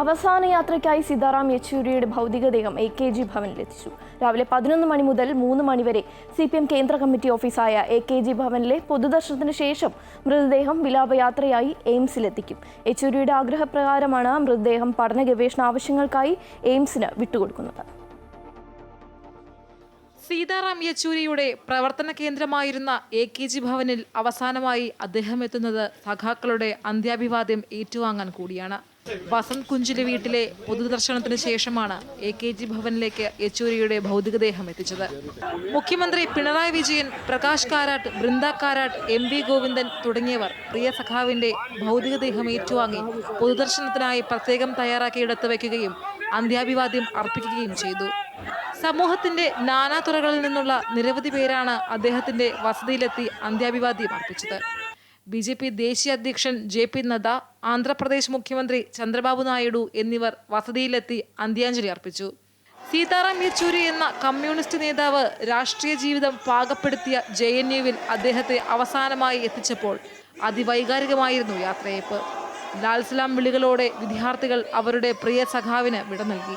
അവസാന യാത്രയ്ക്കായി സീതാറാം യെച്ചൂരിയുടെ ഭൗതികദേഹം എ കെ ജി ഭവനിലെത്തിച്ചു. രാവിലെ പതിനൊന്ന് മണി മുതൽ മൂന്ന് മണിവരെ സി പി എം കേന്ദ്ര കമ്മിറ്റി ഓഫീസായ എ കെ ജി ഭവനിലെ പൊതുദർശനത്തിന് ശേഷം മൃതദേഹം വിലാപയാത്രയായി എയിംസിലെത്തിക്കും. യെച്ചൂരിയുടെ ആഗ്രഹപ്രകാരമാണ് മൃതദേഹം പഠന ഗവേഷണ ആവശ്യങ്ങൾക്കായി എയിംസിന് വിട്ടുകൊടുക്കുന്നത്. സീതാറാം യെച്ചൂരിയുടെ പ്രവർത്തന കേന്ദ്രമായിരുന്ന എ കെ ജി ഭവനിൽ അവസാനമായി അദ്ദേഹം എത്തുന്നത് സഖാക്കളുടെ അന്ത്യാഭിവാദ്യം ഏറ്റുവാങ്ങാൻ കൂടിയാണ്. വസന്ത് കുഞ്ചിലെ വീട്ടിലെ പൊതുദർശനത്തിന് ശേഷമാണ് എ കെ ജി ഭവനിലേക്ക് യെച്ചൂരിയുടെ ഭൗതികദേഹം എത്തിച്ചത്. മുഖ്യമന്ത്രി പിണറായി വിജയൻ പ്രകാശ് കാരാട്ട് ബൃന്ദ കാരാട്ട് എം വി ഗോവിന്ദൻ തുടങ്ങിയവർ പ്രിയ സഖാവിന്റെ ഭൗതികദേഹം ഏറ്റുവാങ്ങി പൊതുദർശനത്തിനായി പ്രത്യേകം തയ്യാറാക്കിയെടുത്ത് വയ്ക്കുകയും അന്ത്യാഭിവാദ്യം അർപ്പിക്കുകയും ചെയ്തു. സമൂഹത്തിന്റെ നാനാതുറകളിൽ നിന്നുള്ള നിരവധി പേരാണ് അദ്ദേഹത്തിന്റെ വസതിയിലെത്തി അന്ത്യാഭിവാദ്യം അർപ്പിച്ചത്. ബി ജെ പി ദേശീയ അധ്യക്ഷൻ ജെ പി നദ്ദ ആന്ധ്രാപ്രദേശ് മുഖ്യമന്ത്രി ചന്ദ്രബാബു നായിഡു എന്നിവർ വസതിയിലെത്തി അന്ത്യാഞ്ജലി അർപ്പിച്ചു. സീതാറാം യെച്ചൂരി എന്ന കമ്മ്യൂണിസ്റ്റ് നേതാവ് രാഷ്ട്രീയ ജീവിതം പാകപ്പെടുത്തിയ ജെ എൻ യുവിൽ അദ്ദേഹത്തെ അവസാനമായി എത്തിച്ചപ്പോൾ അതിവൈകാരികമായിരുന്നു യാത്രയപ്പ് ലാൽസലാം വിളികളോടെ വിദ്യാർത്ഥികൾ അവരുടെ പ്രിയ സഖാവിന് വിട നൽകി.